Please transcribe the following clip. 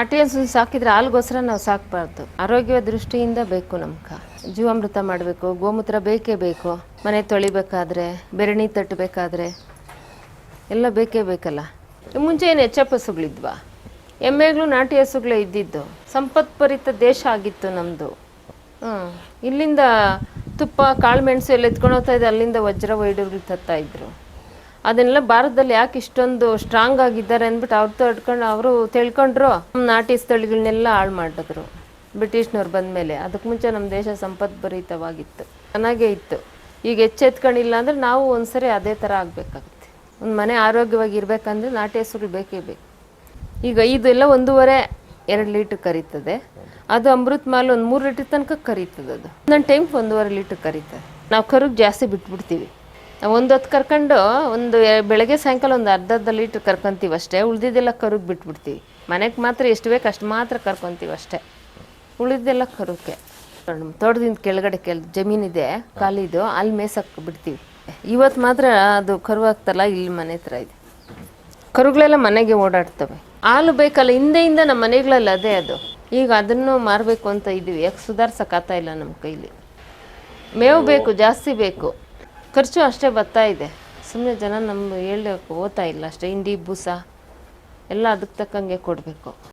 ನಾಟಿ ಹಸು ಸಾಕಿದ್ರೆ ಹಾಲ್ಗೋಸ್ಕರ ನಾವು ಸಾಕಬಾರ್ದು. ಆರೋಗ್ಯ ದೃಷ್ಟಿಯಿಂದ ಬೇಕು ನಮ್ಗೆ ಜೀವಾಮೃತ ಮಾಡಬೇಕು, ಗೋಮೂತ್ರ ಬೇಕೇ ಬೇಕು. ಮನೆ ತೊಳಿಬೇಕಾದ್ರೆ, ಬೆರಣಿ ತಟ್ಟಬೇಕಾದ್ರೆ ಎಲ್ಲ ಬೇಕೇ ಬೇಕಲ್ಲ. ಮುಂಚೆ ಏನು ಎಚ್ ಎಫ್ ಹಸುಗಳಿದ್ವಾ ಎಮ್ಮೆಗಳು ನಾಟಿ ಹಸುಗಳೇ ಇದ್ದಿದ್ದು. ಸಂಪತ್ಪರಿತ ದೇಶ ಆಗಿತ್ತು ನಮ್ಮದು ಹ್ಞೂ ಇಲ್ಲಿಂದ ತುಪ್ಪ, ಕಾಳು ಮೆಣಸು ಎಲ್ಲ ಎತ್ಕೊಂಡು ಹೋಗ್ತಾ ಅಲ್ಲಿಂದ ವಜ್ರ ವೈಡೂರುಗಳು ತತ್ತಾ ಇದ್ರು. ಅದನ್ನೆಲ್ಲ ಭಾರತದಲ್ಲಿ ಯಾಕೆ ಇಷ್ಟೊಂದು ಸ್ಟ್ರಾಂಗ್ ಆಗಿದ್ದಾರೆ ಅಂದ್ಬಿಟ್ಟು ಅವ್ರು ತಡ್ಕೊಂಡು ಅವರು ತಿಳ್ಕೊಂಡ್ರು. ನಮ್ಮ ನಾಟಿ ಸ್ಥಳಗಳನ್ನೆಲ್ಲ ಹಾಳು ಮಾಡಿದ್ರು ಬ್ರಿಟಿಷ್ನವ್ರು ಬಂದಮೇಲೆ. ಅದಕ್ಕೆ ಮುಂಚೆ ನಮ್ಮ ದೇಶ ಸಂಪದ್ಭರಿತವಾಗಿತ್ತು ಚೆನ್ನಾಗೇ ಇತ್ತು. ಈಗ ಎಚ್ಚೆತ್ಕೊಂಡಿಲ್ಲ ಅಂದರೆ ನಾವು ಒಂದ್ಸರಿ ಅದೇ ಥರ ಆಗಬೇಕಾಗುತ್ತೆ. ಒಂದು ಮನೆ ಆರೋಗ್ಯವಾಗಿ ಇರಬೇಕಂದ್ರೆ ನಾಟಿ ಹಸುಗಳು ಬೇಕೇ ಬೇಕು. ಈಗ ಇದೆಲ್ಲ ಒಂದೂವರೆ, ಎರಡು ಲೀಟ್ರ್ ಕರೀತದೆ. ಅದು ಅಮೃತ್ ಮಾಲ್ ಒಂದು ಮೂರು ಲೀಟ್ರ್ ತನಕ ಕರೀತದೆ ಅದು. ಒಂದೊಂದು ಟೈಮ್ಗೆ ಒಂದೂವರೆ ಲೀಟ್ರ್ ಕರೀತದೆ. ನಾವು ಕರುಗೆ ಜಾಸ್ತಿ ಬಿಟ್ಬಿಡ್ತೀವಿ. ಒಂದು ಹೊತ್ತು ಕರ್ಕೊಂಡು ಒಂದು ಬೆಳಗ್ಗೆ ಸಾಯಂಕಾಲ ಒಂದು ಅರ್ಧ ಲೀಟ್ರ್ ಕರ್ಕೊಂತೀವಿ ಅಷ್ಟೇ. ಉಳಿದಿದ್ದೆಲ್ಲ ಕರುಗೆ ಬಿಟ್ಬಿಡ್ತೀವಿ. ಮನೆಗೆ ಮಾತ್ರ ಎಷ್ಟು ಬೇಕು ಅಷ್ಟು ಮಾತ್ರ ಕರ್ಕೊಂತೀವಿ ಅಷ್ಟೇ. ಉಳಿದೆಲ್ಲ ಕರುಕ್ಕೆ. ತೋಟದಿಂದ ಕೆಳಗಡೆ ಕೆಲ ಜಮೀನಿದೆ ಕಾಲಿದು ಅಲ್ಲಿ ಮೇಸಕ್ಕೆ ಬಿಡ್ತೀವಿ. ಇವತ್ತು ಮಾತ್ರ ಅದು ಕರು ಆಗ್ತಲ್ಲ ಇಲ್ಲಿ ಮನೆ ಹತ್ರ ಇದೆ. ಕರುಗಳೆಲ್ಲ ಮನೆಗೆ ಓಡಾಡ್ತವೆ. ಹಾಲು ಬೇಕಲ್ಲ, ಹಿಂದೆಯಿಂದ ನಮ್ಮ ಮನೆಗಳಲ್ಲಿ ಅದೇ ಅದು. ಈಗ ಅದನ್ನು ಮಾರಬೇಕು ಅಂತ ಇದ್ದೀವಿ ಯಾಕೆ ಸುಧಾರ್ಸಕ್ಕಾಗ್ತಾ ಇಲ್ಲ ನಮ್ಮ ಕೈಲಿ. ಮೇವು ಬೇಕು, ಜಾಸ್ತಿ ಬೇಕು. ಖರ್ಚು ಅಷ್ಟೇ ಬರ್ತಾ ಇದೆ. ಸುಮ್ಮನೆ ಜನ ನಮ್ಮ ಹೇಳಕ್ಕೆ ಓದ್ತಾ ಇಲ್ಲ ಅಷ್ಟೇ. ಹಿಂಡಿ, ಬೂಸ ಎಲ್ಲ ಅದಕ್ಕೆ ತಕ್ಕಂಗೆ ಕೊಡಬೇಕು.